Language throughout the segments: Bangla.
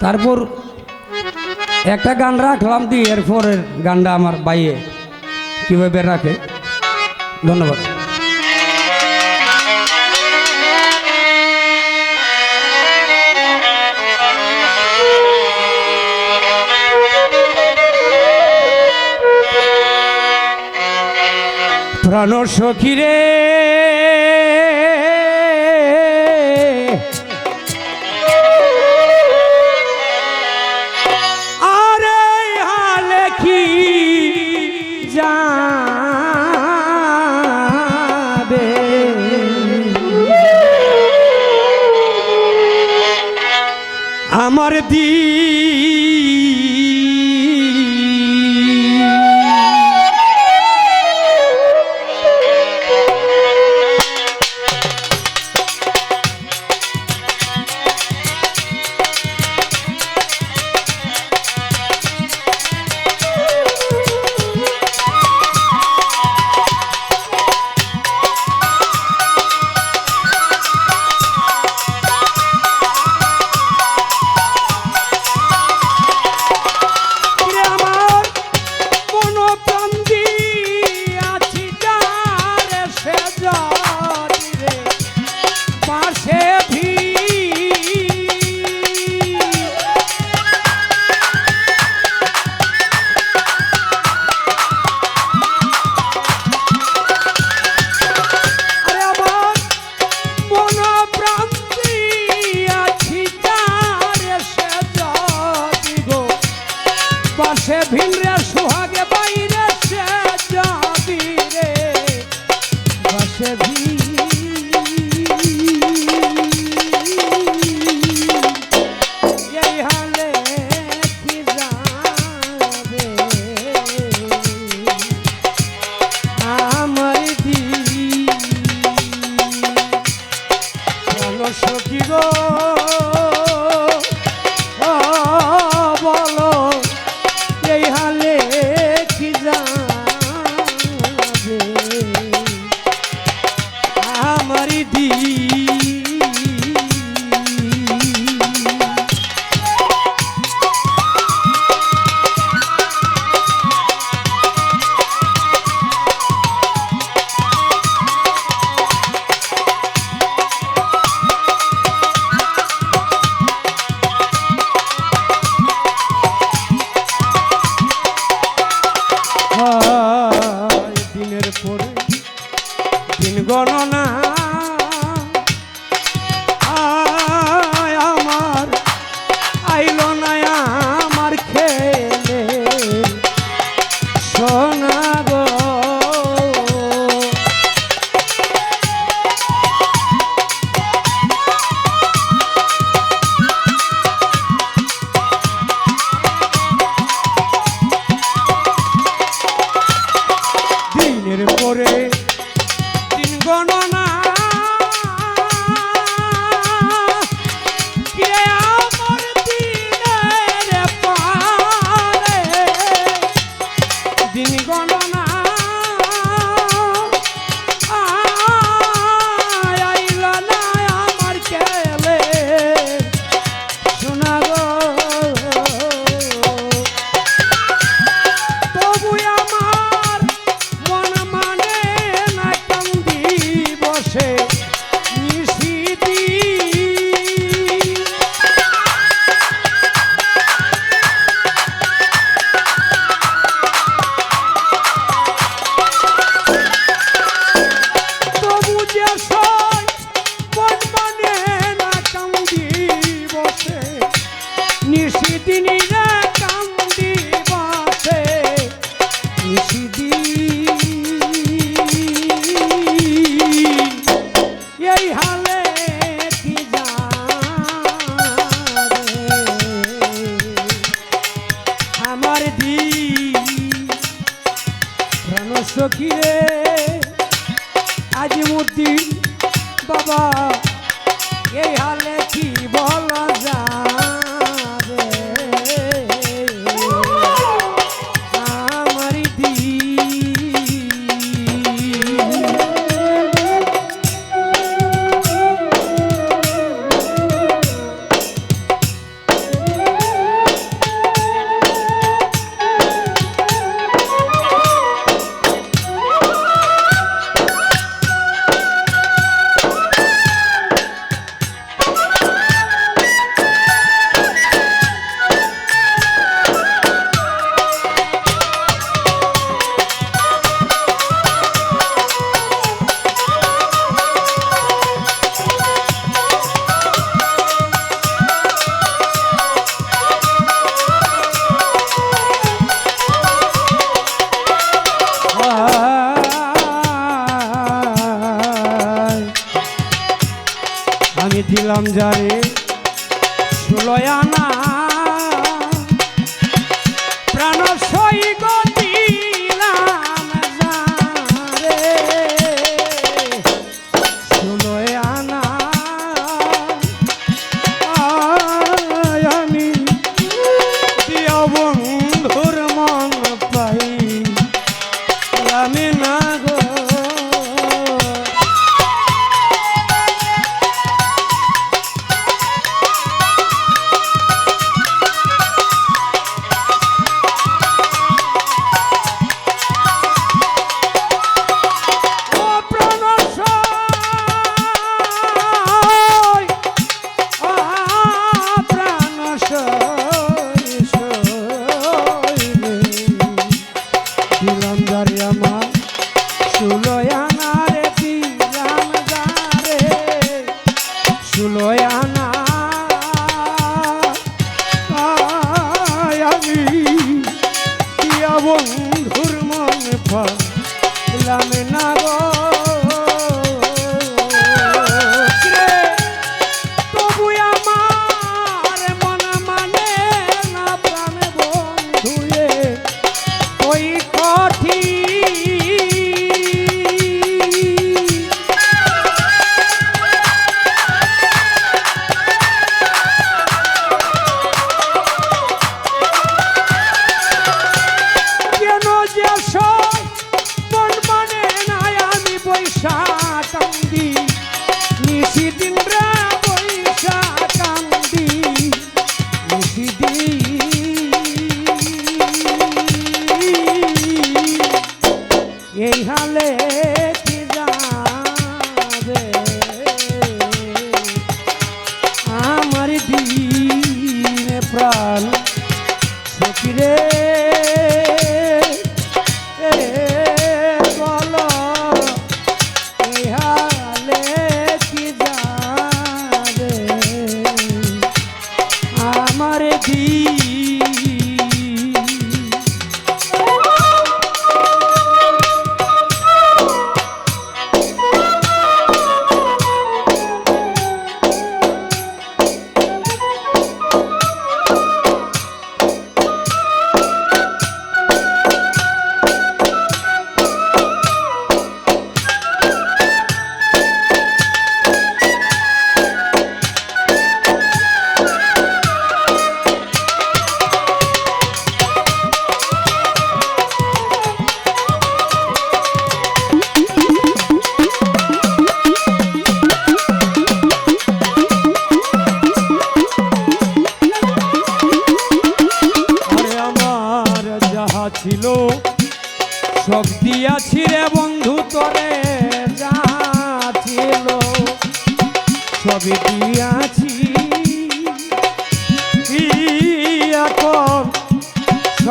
তারপর একটা গান রাখলাম দিয়ে এরপরের গানটা আমার বাইয়ে কীভাবে রাখে। ধন্যবাদ। প্রাণ সখিরে দিই সে ভি তিন গণনা দিলাম যারে ষোলয়ানা প্রাণ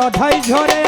সধাই ঝরে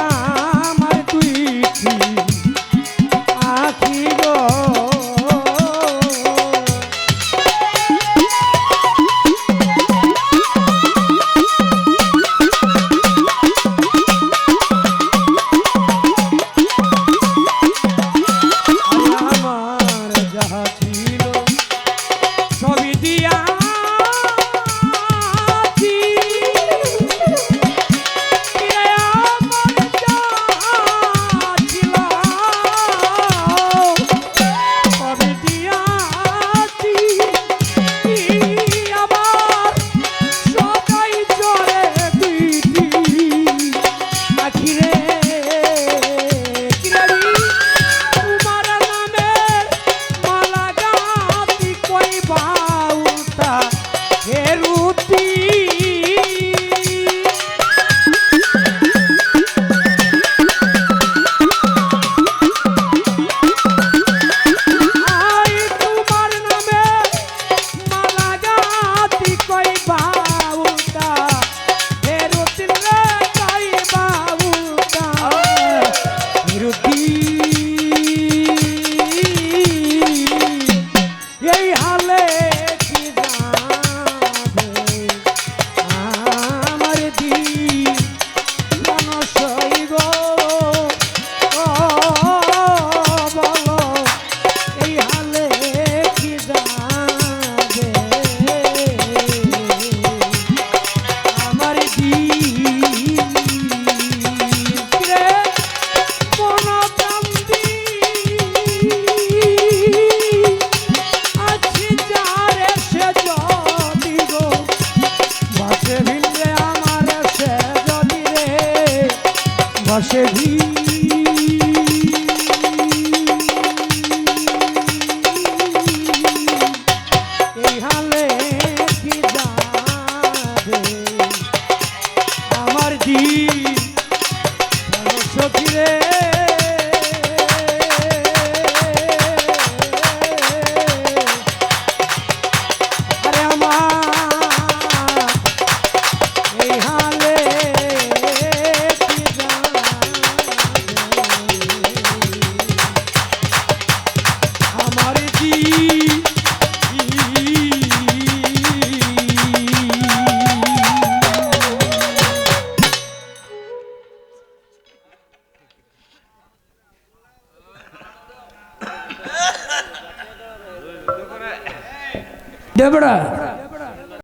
ahora.